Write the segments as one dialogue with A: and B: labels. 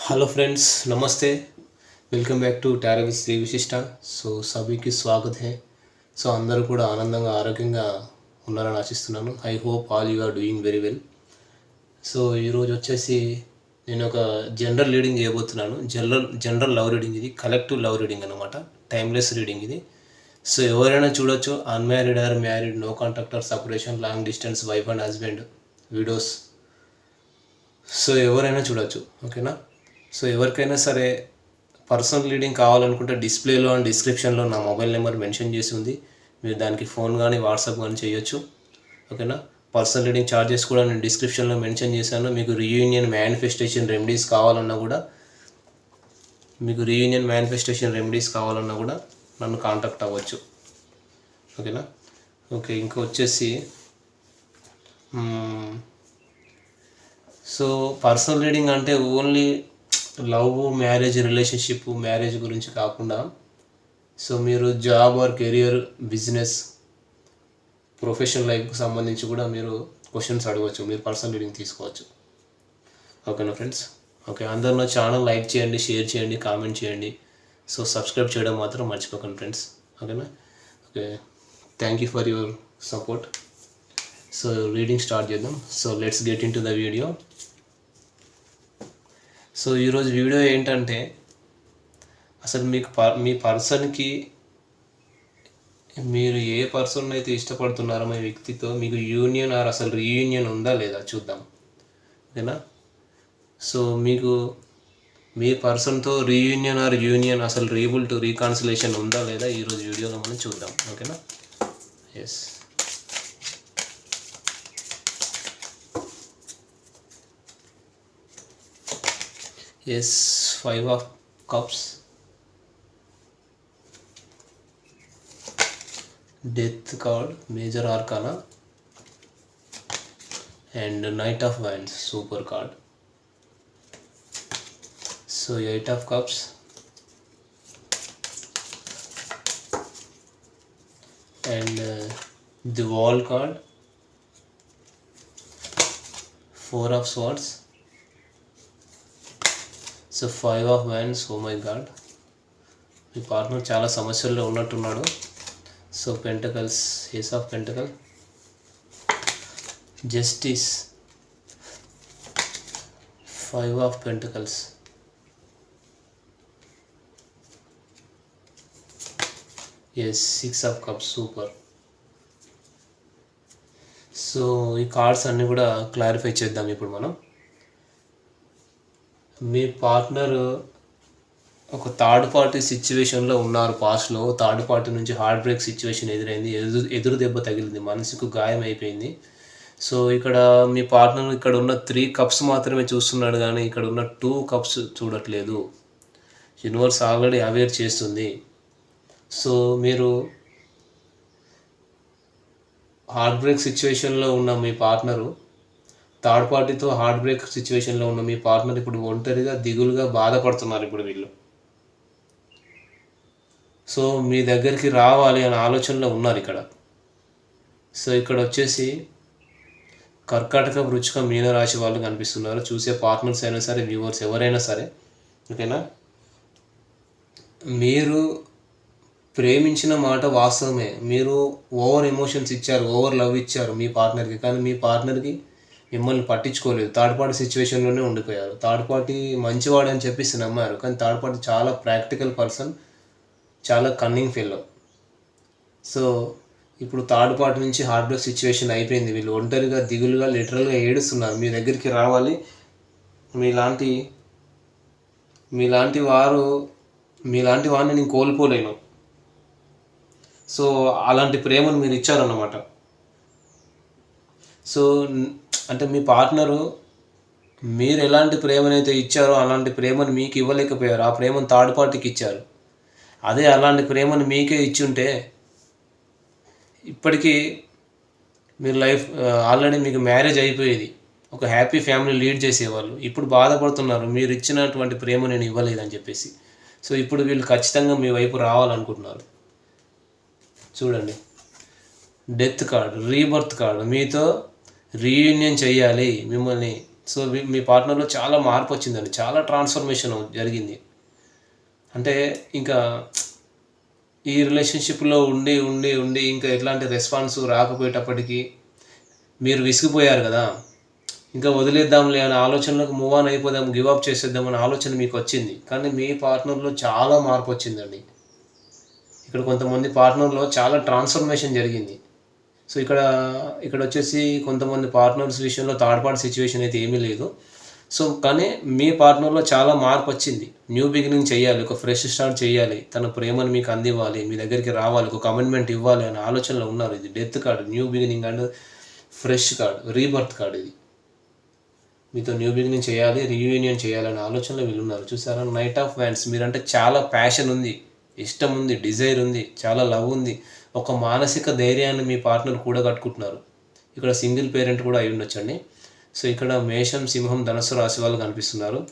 A: Hello friends नमस्ते welcome back to టారవిస్ Shri Vishishta so సభకి స్వాగత్ హే so అందరూ కూడా ఆనందంగా ఆరోగ్యంగా ఉన్నారని ఆశిస్తున్నాను I hope all you are doing very well so ఈరోజు వచ్చేసి నేను ఒక జనరల్ రీడింగ్ చేయబోతున్నాను జనరల్ జనరల్ లవ్ రీడింగ్ ఇది కలెక్టివ్ లవ్ రీడింగ్ అనమాట టైమ్లెస్ రీడింగ్ ఇది సో ఎవరైనా చూడొచ్చు unmarried or married no contact separation long distance wife and husband videos so ఎవరైనా చూడొచ్చు ఓకేనా సో ఎవరికైనా సరే పర్సనల్ రీడింగ్ కావాలనుకుంటే డిస్ప్లేలో అండ్ డిస్క్రిప్షన్లో నా మొబైల్ నెంబర్ మెన్షన్ చేసి ఉంది. మీరు దానికి ఫోన్ కానీ వాట్సాప్ కానీ చేయొచ్చు. ఓకేనా? పర్సనల్ రీడింగ్ ఛార్జెస్ కూడా నేను డిస్క్రిప్షన్లో మెన్షన్ చేశాను. మీకు రీయూనియన్ మేనిఫెస్టేషన్ రెమెడీస్ కావాలన్నా కూడా మీకు రీయూనియన్ మేనిఫెస్టేషన్ రెమెడీస్ కావాలన్నా కూడా నన్ను కాంటాక్ట్ అవ్వచ్చు. ఓకేనా? ఓకే ఇంకా వచ్చేసి సో పర్సనల్ రీడింగ్ అంటే only love marriage relationship marriage గురించి కాకుండా సో మీరు job or career business professional లైఫ్కి సంబంధించి కూడా మీరు క్వశ్చన్స్ అడగవచ్చు మీరు పర్సనల్ రీడింగ్ తీసుకోవచ్చు. ఓకేనా ఫ్రెండ్స్? ఓకే అందరు నా ఛానల్ లైక్ చేయండి షేర్ చేయండి కామెంట్ చేయండి. సో సబ్స్క్రైబ్ చేయడం మాత్రం మర్చిపోకండి ఫ్రెండ్స్. ఓకేనా? Okay thank you for your support so reading start చేద్దాం. So let's get into the video. So ఈరోజు వీడియో ఏంటంటే అసలు మీకు పర్ మీ పర్సన్కి మీరు ఏ పర్సన్ అయితే ఇష్టపడుతున్నారో మీ వ్యక్తితో మీకు యూనియన్ ఆర్ అసలు రీయూనియన్ ఉందా లేదా చూద్దాం. ఓకేనా? సో మీకు మీ పర్సన్తో రీయూనియన్ ఆర్ యూనియన్ అసలు రీబుల్ టు రీకాన్సిలేషన్ ఉందా లేదా ఈరోజు వీడియోలో మనం చూద్దాం. ఓకేనా? Yes yes 5 of cups. Death card major arcana and knight of wands super card. So 8 of cups. And uh, the wall card. Four of swords. So five of wands oh my god me partner చాలా సమస్యల్లో ఉన్నట్టున్నాడు. So pentacles ace of pentacle justice five of pentacles yes six of cups super so ఈ cards అన్నీ కూడా clarify చేద్దాం ఇప్పుడు మనం. మీ partner ఒక థర్డ్ పార్టీ సిచ్యువేషన్లో ఉన్నారు పాస్ట్లో. థర్డ్ పార్టీ నుంచి హార్ట్ బ్రేక్ సిచ్యువేషన్ ఎదురైంది. ఎదురు ఎదురు దెబ్బ తగిలింది. మనసుకు గాయం అయిపోయింది. సో ఇక్కడ మీ పార్ట్నర్ ఇక్కడ ఉన్న త్రీ కప్స్ మాత్రమే చూస్తున్నాడు కానీ ఇక్కడ ఉన్న టూ కప్స్ చూడట్లేదు. యూనివర్స్ ఆల్రెడీ అవేర్ చేస్తుంది. సో మీరు హార్ట్ బ్రేక్ సిచ్యువేషన్లో ఉన్న మీ పార్ట్నరు థర్డ్ పార్టీతో హార్ట్ బ్రేక్ సిచ్యువేషన్లో ఉన్న మీ పార్ట్నర్ ఇప్పుడు ఒంటరిగా దిగులుగా బాధపడుతున్నారు ఇప్పుడు వీళ్ళు. సో మీ దగ్గరికి రావాలి అనే ఆలోచనలో ఉన్నారు ఇక్కడ. సో ఇక్కడ వచ్చేసి కర్కాటక వృచ్చిక మీనరాశి వాళ్ళు కనిపిస్తున్నారు. చూసే పార్ట్నర్స్ అయినా సరే వ్యూవర్స్ ఎవరైనా సరే ఓకేనా? మీరు ప్రేమించిన మాట వాస్తవమే. మీరు ఓవర్ ఎమోషన్స్ ఇచ్చారు ఓవర్ లవ్ ఇచ్చారు మీ పార్ట్నర్కి. కానీ మీ పార్ట్నర్కి మిమ్మల్ని పట్టించుకోలేదు. థర్డ్ పార్టీ సిచ్యువేషన్లోనే ఉండిపోయారు. థర్డ్ పార్టీ మంచివాడు అని చెప్పేసి నమ్మారు. కానీ థర్డ్ పార్టీ చాలా ప్రాక్టికల్ పర్సన్ చాలా కన్నింగ్ ఫెల్లో సో ఇప్పుడు థర్డ్ పార్టీ నుంచి హార్డ్ బ్రేక్ సిచ్యువేషన్ అయిపోయింది. వీళ్ళు ఒంటరిగా దిగులుగా లిటరల్గా ఏడుస్తున్నారు. మీ దగ్గరికి రావాలి. మీలాంటి మీలాంటి వారు మీలాంటి వారిని నేను కోల్పోలేను. సో అలాంటి ప్రేమను మీరు ఇచ్చారన్నమాట. సో అంటే మీ పార్ట్నరు మీరు ఎలాంటి ప్రేమనైతే ఇచ్చారో అలాంటి ప్రేమను మీకు ఇవ్వలేకపోయారు. ఆ ప్రేమను థర్డ్ పార్టీకి ఇచ్చారు. అదే అలాంటి ప్రేమను మీకే ఇచ్చుంటే ఇప్పటికీ మీరు లైఫ్ ఆల్రెడీ మీకు మ్యారేజ్ అయిపోయేది. ఒక హ్యాపీ ఫ్యామిలీ లీడ్ చేసేవాళ్ళు. ఇప్పుడు బాధపడుతున్నారు మీరు ఇచ్చినటువంటి ప్రేమ నేను ఇవ్వలేదని చెప్పేసి. సో ఇప్పుడు వీళ్ళు ఖచ్చితంగా మీ వైపు రావాలనుకుంటున్నారు. చూడండి. డెత్ కార్డు రీబర్త్ కార్డు మీతో రీయూనియన్ చేయాలి మిమ్మల్ని. సో మీ- మీ పార్ట్నర్లో చాలా మార్పు వచ్చిందండి. చాలా ట్రాన్స్ఫర్మేషన్ జరిగింది. అంటే ఇంకా ఈ రిలేషన్షిప్లో ఉండి ఉండి ఉండి ఇంకా ఎట్లాంటి రెస్పాన్స్ రాకపోయేటప్పటికీ మీరు విసిగిపోయారు కదా. ఇంకా వదిలేద్దాంలే అనే ఆలోచనలకు మూవ్ ఆన్ అయిపోదాం గివ్ అప్ చేసేద్దాం అనే ఆలోచన మీకు వచ్చింది. కానీ మీ పార్ట్నర్లో చాలా మార్పు వచ్చిందండి. ఇక్కడ కొంతమంది పార్ట్నర్లో చాలా ట్రాన్స్ఫర్మేషన్ జరిగింది. సో ఇక్కడ ఇక్కడ వచ్చేసి కొంతమంది పార్ట్నర్స్ విషయంలో థర్డ్ పార్టీ సిచ్యువేషన్ అయితే ఏమీ లేదు. సో కానీ మీ పార్ట్నర్లో చాలా మార్పు వచ్చింది. న్యూ బిగినింగ్ చేయాలి ఒక ఫ్రెష్ స్టార్ట్ చేయాలి తన ప్రేమను మీకు అందివ్వాలి మీ దగ్గరికి రావాలి ఒక కమిట్మెంట్ ఇవ్వాలి అనే ఆలోచనలో ఉన్నారు ఇది. Death card new beginning and fresh card rebirth card ఇది. మీతో న్యూ బిగినింగ్ చేయాలి రీయూనియన్ చేయాలనే ఆలోచనలో వీళ్ళు ఉన్నారు. చూసారా? నైట్ ఆఫ్ వ్యాన్స్ మీరంటే చాలా ప్యాషన్ ఉంది ఇష్టం ఉంది డిజైర్ ఉంది చాలా లవ్ ఉంది. ఒక మానసిక ధైర్యాన్ని మీ పార్ట్నర్ కూడా కట్టుకుంటున్నారు ఇక్కడ సింగిల్ పేరెంట్ కూడా అయి ఉండొచ్చండి. సో ఇక్కడ మేషం సింహం ధనుసు రాశి వాళ్ళు కనిపిస్తున్నారు.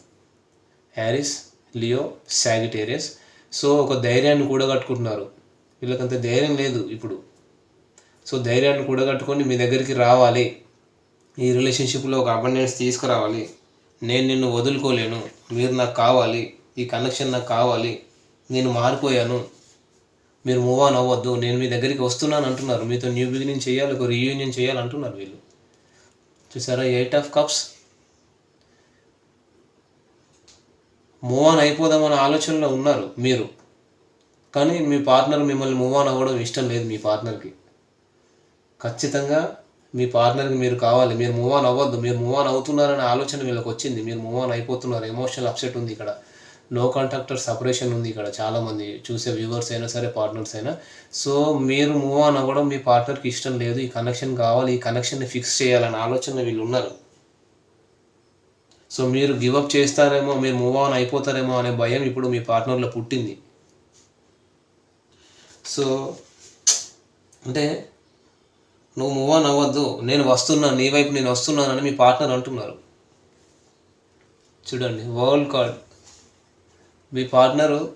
A: Harris Leo Sagittarius. సో ఒక ధైర్యాన్ని కూడా కట్టుకుంటున్నారు వీళ్ళకంత ధైర్యం లేదు ఇప్పుడు. సో ధైర్యాన్ని కూడా కట్టుకొని మీ దగ్గరికి రావాలి. ఈ రిలేషన్షిప్లో ఒక అబండెన్స్ తీసుకురావాలి. నేను నిన్ను వదులుకోలేను. మీరు నాకు కావాలి. ఈ కనెక్షన్ నాకు కావాలి. నేను మారిపోయాను. మీరు మూవ్ ఆన్ అవ్వద్దు నేను మీ దగ్గరికి వస్తున్నాను అంటున్నారు. మీతో న్యూ బిగినింగ్ చేయాలి ఒక రీయూనియన్ చేయాలి అంటున్నారు వీళ్ళు. చూసారా eight of cups move on అయిపోదామనే ఆలోచనలో ఉన్నారు మీరు. కానీ మీ పార్ట్నర్ మిమ్మల్ని మూవ్ ఆన్ అవ్వడం ఇష్టం లేదు మీ పార్ట్నర్కి ఖచ్చితంగా మీ పార్ట్నర్కి మీరు కావాలి. మీరు మూవ్ ఆన్ అవ్వద్దు. మీరు మూవ్ ఆన్ అవుతున్నారనే ఆలోచన వీళ్ళకి వచ్చింది మీరు మూవ్ ఆన్ అయిపోతున్నారు. ఎమోషనల్ అప్సెట్ ఉంది ఇక్కడ. నో కాంటాక్టర్ సపరేషన్ ఉంది ఇక్కడ చాలామంది. చూసే వ్యూవర్స్ అయినా సరే పార్ట్నర్స్ అయినా. సో మీరు మూవ్ ఆన్ అవ్వడం మీ పార్ట్నర్కి ఇష్టం లేదు. ఈ కనెక్షన్ కావాలి ఈ కనెక్షన్ని ఫిక్స్ చేయాలనే ఆలోచన వీళ్ళు ఉన్నారు. సో మీరు గివప్ చేస్తారేమో మీరు మూవ్ ఆన్ అయిపోతారేమో అనే భయం ఇప్పుడు మీ పార్ట్నర్లో పుట్టింది. సో అంటే నువ్వు మూవ్ ఆన్ అవ్వద్దు. నేను వస్తున్నాను నీ వైపు నేను వస్తున్నానని మీ పార్ట్నర్ అంటున్నారు. చూడండి వరల్డ్ కార్డ్ మీ పార్ట్నరు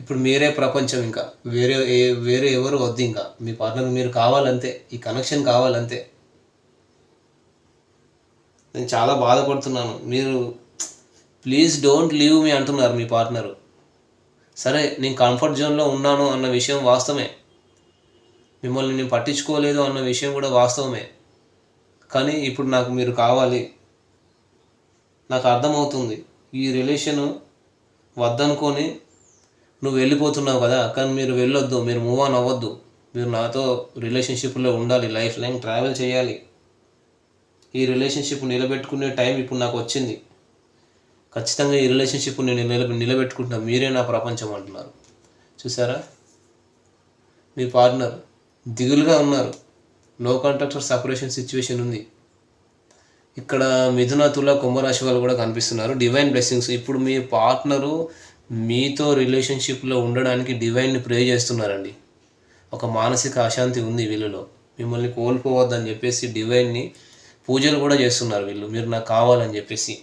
A: ఇప్పుడు మీరే ప్రపంచం ఇంకా. వేరే వేరే ఎవరు వద్దు ఇంకా. మీ పార్ట్నర్ మీరు కావాలంతే ఈ కనెక్షన్ కావాలంతే. నేను చాలా బాధపడుతున్నాను. మీరు ప్లీజ్ డోంట్ లీవ్ మీ అంటున్నారు మీ పార్ట్నరు. సరే నేను కంఫర్ట్ జోన్లో ఉన్నాను అన్న విషయం వాస్తవమే. మిమ్మల్ని నేను పట్టించుకోలేదు అన్న విషయం కూడా వాస్తవమే. కానీ ఇప్పుడు నాకు మీరు కావాలి. నాకు అర్థమవుతుంది. ఈ రిలేషన్ వద్దనుకొని నువ్వు వెళ్ళిపోతున్నావు కదా కానీ మీరు వెళ్ళొద్దు మీరు మూవ్ ఆన్ అవ్వద్దు. మీరు నాతో రిలేషన్షిప్లో ఉండాలి లైఫ్ లైన్ ట్రావెల్ చేయాలి. ఈ రిలేషన్షిప్ నిలబెట్టుకునే టైం ఇప్పుడు నాకు వచ్చింది. ఖచ్చితంగా ఈ రిలేషన్షిప్ నేను నిలబె నిలబెట్టుకుంటున్నా. మీరే నా ప్రపంచం అంటున్నారు. చూసారా? మీ పార్ట్నర్ దిగులుగా ఉన్నారు. నో కాంట్రాక్టర్ సపరేషన్ సిచ్యువేషన్ ఉంది. ఇక్కడ మిథున తుల కుంభరాశి వాళ్ళు కూడా కనిపిస్తున్నారు. డివైన్ బ్లెస్సింగ్స్ ఇప్పుడు మీ పార్ట్నరు మీతో రిలేషన్షిప్లో ఉండడానికి డివైన్ని ప్రే చేస్తున్నారండి. ఒక మానసిక అశాంతి ఉంది వీళ్ళలో. మిమ్మల్ని కోల్పోవద్దని చెప్పేసి డివైన్ని పూజలు కూడా చేస్తున్నారు వీళ్ళు. మీరు నాకు కావాలని చెప్పేసి.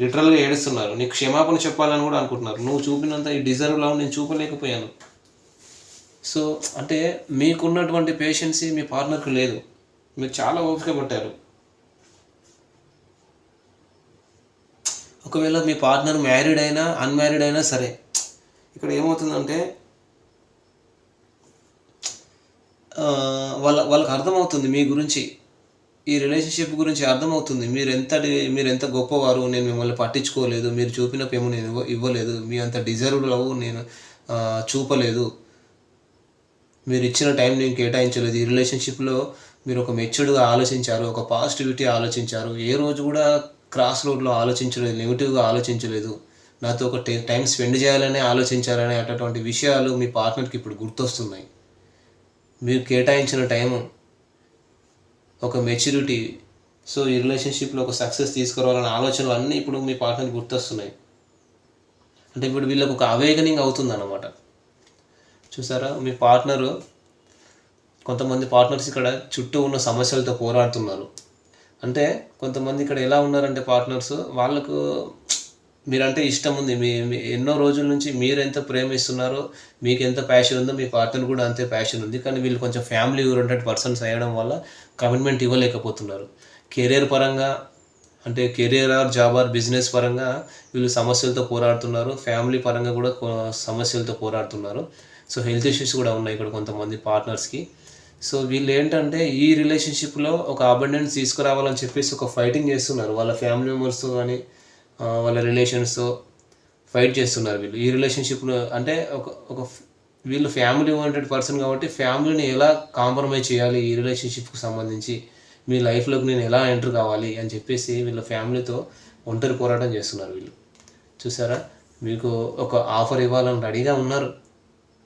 A: లిటరల్గా ఏడుస్తున్నారు. నీకు క్షమాపణ చెప్పాలని కూడా అనుకుంటున్నారు. నువ్వు చూపినంత ఈ డిజర్వ్ లవ్ నేను చూపలేకపోయాను. సో అంటే మీకున్నటువంటి పేషెన్సీ మీ పార్ట్నర్కి లేదు. మీరు చాలా ఓపిక పట్టారు. ఒకవేళ మీ పార్ట్నర్ మ్యారీడ్ అయినా అన్మ్యారీడ్ అయినా సరే ఇక్కడ ఏమవుతుందంటే వాళ్ళ వాళ్ళకి అర్థమవుతుంది మీ గురించి. ఈ రిలేషన్షిప్ గురించి అర్థమవుతుంది. మీరు ఎంత మీరు ఎంత గొప్పవారు నేను మిమ్మల్ని పట్టించుకోలేదు మీరు చూపిన ప్రేమ నేను ఇవ్వలేదు మీ అంత డిజర్వ్డ్ లవ్ నేను చూపలేదు. మీరు ఇచ్చిన టైం నేను కేటాయించలేదు. ఈ రిలేషన్షిప్లో మీరు ఒక మెచ్యూర్డ్గా ఆలోచించారు ఒక పాజిటివిటీ ఆలోచించారు. ఏ రోజు కూడా క్రాస్ రోడ్లో ఆలోచించలేదు నెగిటివ్గా ఆలోచించలేదు. నాతో ఒక టైం స్పెండ్ చేయాలనే ఆలోచించాలనే అటువంటి విషయాలు మీ పార్ట్నర్కి ఇప్పుడు గుర్తొస్తున్నాయి. మీరు కేటాయించిన టైము ఒక మెచ్యూరిటీ సో ఈ రిలేషన్షిప్లో ఒక సక్సెస్ తీసుకురావాలనే ఆలోచనలు అన్నీ ఇప్పుడు మీ పార్ట్నర్కి గుర్తొస్తున్నాయి. అంటే ఇప్పుడు వీళ్ళకు ఒక అవేకనింగ్ అవుతుంది అన్నమాట చూసారా? మీ పార్ట్నరు కొంతమంది పార్ట్నర్స్ ఇక్కడ చుట్టూ ఉన్న సమస్యలతో పోరాడుతున్నారు. అంటే కొంతమంది ఇక్కడ ఎలా ఉన్నారంటే పార్ట్నర్స్ వాళ్ళకు మీరంటే ఇష్టం ఉంది. మీ ఎన్నో రోజుల నుంచి మీరు ఎంత ప్రేమిస్తున్నారో మీకు ఎంత ప్యాషన్ ఉందో మీ పార్ట్నర్ కూడా అంతే ప్యాషన్ ఉంది. కానీ వీళ్ళు కొంచెం ఫ్యామిలీ ఓరియంటెడ్ పర్సన్స్ అయ్యడం వల్ల కమిట్మెంట్ ఇవ్వలేకపోతున్నారు. కెరీర్ పరంగా అంటే career or job or business పరంగా వీళ్ళు సమస్యలతో పోరాడుతున్నారు. ఫ్యామిలీ పరంగా కూడా సమస్యలతో పోరాడుతున్నారు. సో హెల్త్ ఇష్యూస్ కూడా ఉన్నాయి ఇక్కడ కొంతమంది పార్ట్నర్స్కి సో వీళ్ళు ఏంటంటే ఈ రిలేషన్షిప్లో ఒక అబండెన్స్ తీసుకురావాలని చెప్పేసి ఒక ఫైటింగ్ చేస్తున్నారు. వాళ్ళ ఫ్యామిలీ మెంబర్స్తో కానీ వాళ్ళ రిలేషన్స్తో ఫైట్ చేస్తున్నారు వీళ్ళు. ఈ రిలేషన్షిప్లో అంటే ఒక ఒక వీళ్ళు ఫ్యామిలీ ఓరియంటెడ్ పర్సన్ కాబట్టి ఫ్యామిలీని ఎలా కాంప్రమైజ్ చేయాలి? ఈ రిలేషన్షిప్కి సంబంధించి మీ లైఫ్లోకి నేను ఎలా ఎంటర్ కావాలి? అని చెప్పేసి వీళ్ళ ఫ్యామిలీతో ఒంటరి పోరాటం చేస్తున్నారు వీళ్ళు. చూసారా? మీకు ఒక ఆఫర్ ఇవ్వాలని రెడీగా ఉన్నారు.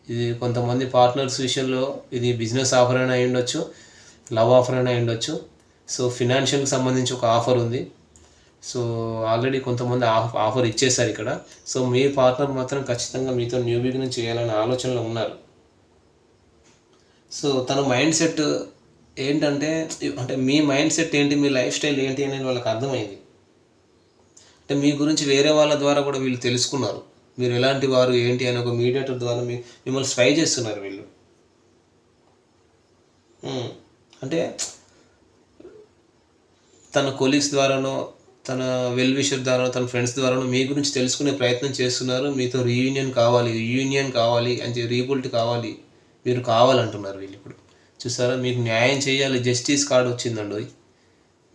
A: ఇది కొంతమంది పార్ట్నర్స్ విషయంలో ఇది బిజినెస్ ఆఫర్ అయినా అయి ఉండొచ్చు లవ్ ఆఫర్ అయినా అయి ఉండొచ్చు సో ఫినాన్షియల్కి సంబంధించి ఒక ఆఫర్ ఉంది. సో ఆల్రెడీ కొంతమంది ఆఫ్ ఆఫర్ ఇచ్చేశారు ఇక్కడ. సో మీ పార్ట్నర్ మాత్రం ఖచ్చితంగా మీతో న్యూ బిగినింగ్ చేయాలనే ఆలోచనలో ఉన్నారు. సో తన మైండ్ సెట్ ఏంటంటే అంటే మీ మైండ్ సెట్ ఏంటి మీ లైఫ్ స్టైల్ ఏంటి అనేది వాళ్ళకి అర్థమైంది. అంటే మీ గురించి వేరే వాళ్ళ ద్వారా కూడా వీళ్ళు తెలుసుకున్నారు. మీరు ఎలాంటి వారు ఏంటి అని ఒక మీడియేటర్ ద్వారా మీ మిమ్మల్ని స్పై చేస్తున్నారు వీళ్ళు. అంటే తన కొలీగ్స్ ద్వారానో తన వెల్ విషర్ తన ఫ్రెండ్స్ ద్వారానో మీ గురించి తెలుసుకునే ప్రయత్నం చేస్తున్నారు. మీతో రీయూనియన్ కావాలి రీయూనియన్ కావాలి అని రీబుల్ట్ కావాలి. మీరు కావాలంటున్నారు వీళ్ళు ఇప్పుడు. చూసారా? మీకు న్యాయం చేయాలి. జస్టిస్ కార్డు వచ్చిందండి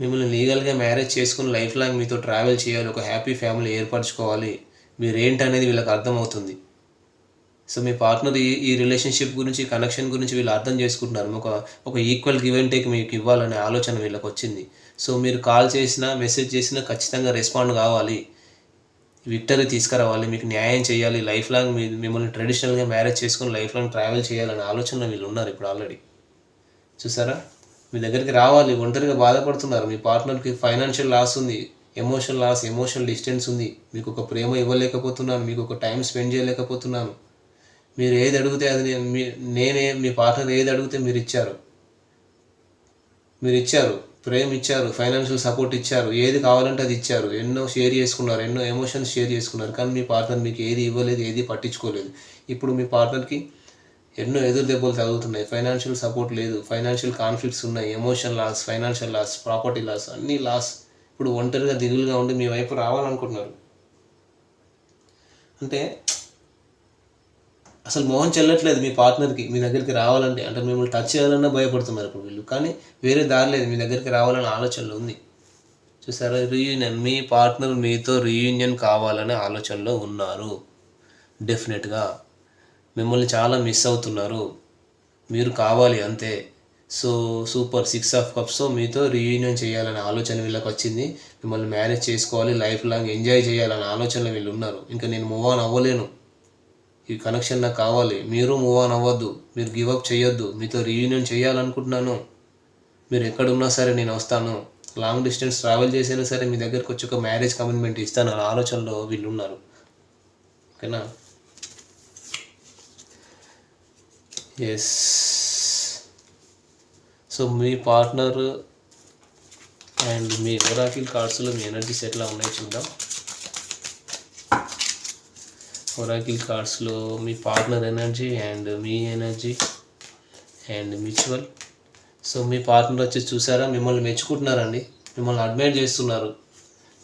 A: మిమ్మల్ని లీగల్గా మ్యారేజ్ చేసుకుని లైఫ్ లాంగ్ మీతో ట్రావెల్ చేయాలి. ఒక హ్యాపీ ఫ్యామిలీ ఏర్పరచుకోవాలి. మీరేంటనేది వీళ్ళకి అర్థమవుతుంది. సో మీ పార్ట్నర్ ఈ ఈ రిలేషన్షిప్ గురించి కనెక్షన్ గురించి వీళ్ళు అర్థం చేసుకుంటున్నారు. ఒక ఒక ఈక్వల్ గివ్ అండ్ టేక్ మీకు ఇవ్వాలనే ఆలోచన వీళ్ళకి వచ్చింది. సో మీరు కాల్ చేసినా మెసేజ్ చేసినా ఖచ్చితంగా రెస్పాండ్ కావాలి. విక్టరీ తీసుకురావాలి. మీకు న్యాయం చేయాలి. లైఫ్ లాంగ్ మీ మిమ్మల్ని ట్రెడిషనల్గా మ్యారేజ్ చేసుకుని లైఫ్ లాంగ్ ట్రావెల్ చేయాలనే ఆలోచన వీళ్ళు ఉన్నారు ఇప్పుడు ఆల్రెడీ చూసారా? మీ దగ్గరికి రావాలి. ఒంటరిగా బాధపడుతున్నారు. మీ పార్ట్నర్కి ఫైనాన్షియల్ లాస్ ఉంది. ఎమోషనల్ లాస్ ఎమోషనల్ డిస్టెన్స్ ఉంది. మీకు ఒక ప్రేమ ఇవ్వలేకపోతున్నాను మీకు ఒక టైం స్పెండ్ చేయలేకపోతున్నాను. మీరు ఏది అడిగితే అది నేను మీ నేనే మీ పార్ట్నర్ ఏది అడిగితే మీరు ఇచ్చారు. మీరు ఇచ్చారు ప్రేమ ఇచ్చారు ఫైనాన్షియల్ సపోర్ట్ ఇచ్చారు ఏది కావాలంటే అది ఇచ్చారు. ఎన్నో షేర్ చేసుకున్నారు ఎన్నో ఎమోషన్స్ షేర్ చేసుకున్నారు కానీ మీ పార్ట్నర్ మీకు ఏది ఇవ్వలేదు ఏది పట్టించుకోలేదు. ఇప్పుడు మీ పార్ట్నర్కి ఎన్నో ఎదురు దెబ్బలు తగులుతున్నాయి. ఫైనాన్షియల్ సపోర్ట్ లేదు ఫైనాన్షియల్ కాన్ఫ్లిక్ట్స్ ఉన్నాయి emotion loss financial loss property loss అన్నీ లాస్ ఇప్పుడు ఒంటరిగా దిగులుగా ఉండి మీ వైపు రావాలనుకుంటున్నారు. అంటే అసలు మోహన్ చెల్లట్లేదు మీ పార్ట్నర్కి మీ దగ్గరికి రావాలంటే. అంటే మిమ్మల్ని టచ్ చేయాలన్నా భయపడుతున్నారు ఇప్పుడు వీళ్ళు. కానీ వేరే దారి లేదు మీ దగ్గరికి రావాలనే ఆలోచనలో ఉంది. చూసారా? రీయూనియన్ మీ పార్ట్నర్ మీతో రీయూనియన్ కావాలనే ఆలోచనలో ఉన్నారు. డెఫినెట్గా. మిమ్మల్ని చాలా మిస్ అవుతున్నారు. మీరు కావాలి అంతే. సో సూపర్ సిక్స్ ఆఫ్ కప్స్తో మీతో రీయూనియన్ చేయాలనే ఆలోచన వీళ్ళకి వచ్చింది. మిమ్మల్ని మ్యారేజ్ చేసుకోవాలి లైఫ్ లాంగ్ ఎంజాయ్ చేయాలనే ఆలోచనలో వీళ్ళు ఉన్నారు. ఇంకా నేను మూవ్ ఆన్ అవ్వలేను. ఈ కనెక్షన్ నాకు కావాలి. మీరు మూవ్ ఆన్ అవ్వద్దు. మీరు గివ్ అప్ చేయొద్దు. మీతో రీయూనియన్ చేయాలనుకుంటున్నాను. మీరు ఎక్కడున్నా సరే నేను వస్తాను. లాంగ్ డిస్టెన్స్ ట్రావెల్ చేసైనా సరే మీ దగ్గరకు వచ్చి ఒక మ్యారేజ్ కమిట్మెంట్ ఇస్తాను అనే ఆలోచనలో వీళ్ళు ఉన్నారు. ఓకేనా? ఎస్ సో మీ పార్ట్నర్ అండ్ మీ ఒరాకిల్ కార్డ్స్లో మీ ఎనర్జీస్ ఎట్లా ఉన్నాయో చూద్దాం. ఒరాకిల్ కార్డ్స్లో మీ పార్ట్నర్ ఎనర్జీ అండ్ మీ ఎనర్జీ అండ్ మ్యూచువల్. సో మీ పార్ట్నర్ వచ్చి చూసారా? మిమ్మల్ని మెచ్చుకుంటున్నారండి. మిమ్మల్ని అడ్మైర్ చేస్తున్నారు.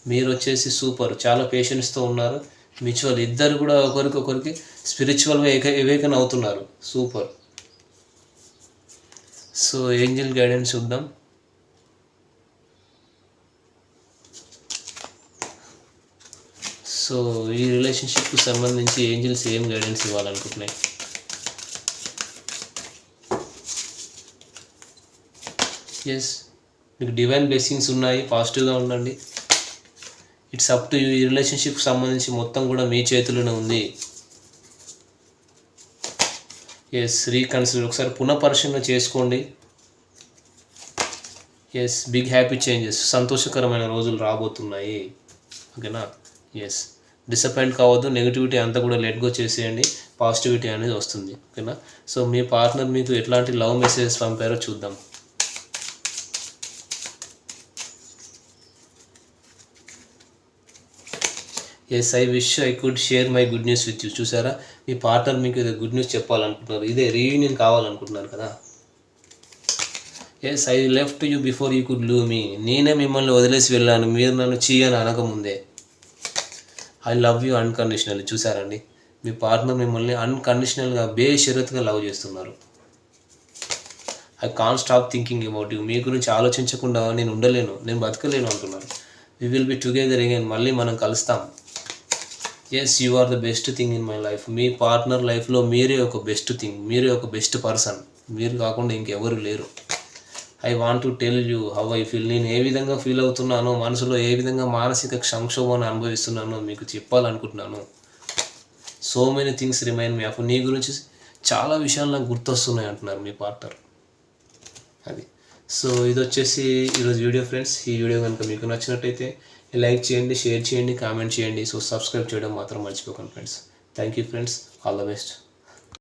A: మీరు వచ్చేసి సూపర్. చాలా పేషెన్స్తో ఉన్నారు. మ్యూచువల్. ఇద్దరు కూడా ఒకరికి ఒకరికి స్పిరిచువల్గా ఏక ఎవేకన్ అవుతున్నారు సూపర్. సో ఏంజల్ గైడెన్స్ చూద్దాం. సో ఈ రిలేషన్షిప్కి సంబంధించి ఏంజల్స్ ఏం గైడెన్స్ ఇవ్వాలనుకుంటున్నాయి? ఎస్ మీకు డివైన్ బ్లెస్సింగ్స్ ఉన్నాయి పాజిటివ్గా ఉండండి. ఇట్స్ అప్ టు ఈ రిలేషన్షిప్కి సంబంధించి మొత్తం కూడా మీ చేతిలోనే ఉంది. ఎస్ రీకన్సిడర్ ఒకసారి పునఃపరిశీలన చేసుకోండి. ఎస్ బిగ్ హ్యాపీ చేంజెస్ సంతోషకరమైన రోజులు రాబోతున్నాయి. ఓకేనా? ఎస్ డిసప్పాయింట్ కావద్దు నెగిటివిటీ అంతా కూడా లెట్ గో చేసేయండి. పాజిటివిటీ అనేది వస్తుంది. ఓకేనా? సో మీ పార్ట్నర్ మీకు ఎట్లాంటి లవ్ మెసేజెస్ పంపారో చూద్దాం. Yes I wish I could share my good news with you చూసారా? మీ పార్ట్నర్ మీకు ఏదో గుడ్ న్యూస్ చెప్పాలనుకుంటున్నారు ఇదే రీయూనియన్ కావాలనుకుంటున్నారు కదా. Yes I left you before you could lose me నేనే మిమ్మల్ని వదిలేసి వెళ్ళాను మీరు నన్ను చీయని అనకముందే. ఐ లవ్ యూ అన్కండిషనల్ చూసారండి మీ పార్ట్నర్ మిమ్మల్ని అన్కండిషనల్గా బేషరత్గా లవ్ చేస్తున్నారు. I can't stop thinking about you మీ గురించి ఆలోచించకుండా నేను ఉండలేను నేను బతకలేను అంటున్నాను we will be together again మళ్ళీ మనం కలుస్తాం. Yes you are the best thing in my life me partner లైఫ్లో మీరే ఒక బెస్ట్ థింగ్ మీరే ఒక బెస్ట్ పర్సన్ మీరు కాకుండా ఇంకెవరు లేరు. I want to tell you how I feel నేను ఏ విధంగా ఫీల్ అవుతున్నానో మనసులో ఏ విధంగా మానసిక సంక్షోభాన్ని అనుభవిస్తున్నానో మీకు చెప్పాలనుకుంటున్నాను. So many things remind me of నీ గురించి చాలా విషయాలు నాకు గుర్తొస్తున్నాయి అంటున్నారు మీ పార్ట్నర్ అది. సో ఇది వచ్చేసి ఈరోజు వీడియో ఫ్రెండ్స్ ఈ వీడియో కనుక మీకు నచ్చినట్టయితే లైక్ చేయండి షేర్ చేయండి కామెంట్ చేయండి. సో సబ్స్క్రైబ్ చేయడం మాత్రం మర్చిపోకండి friends. Thank you friends. All the best.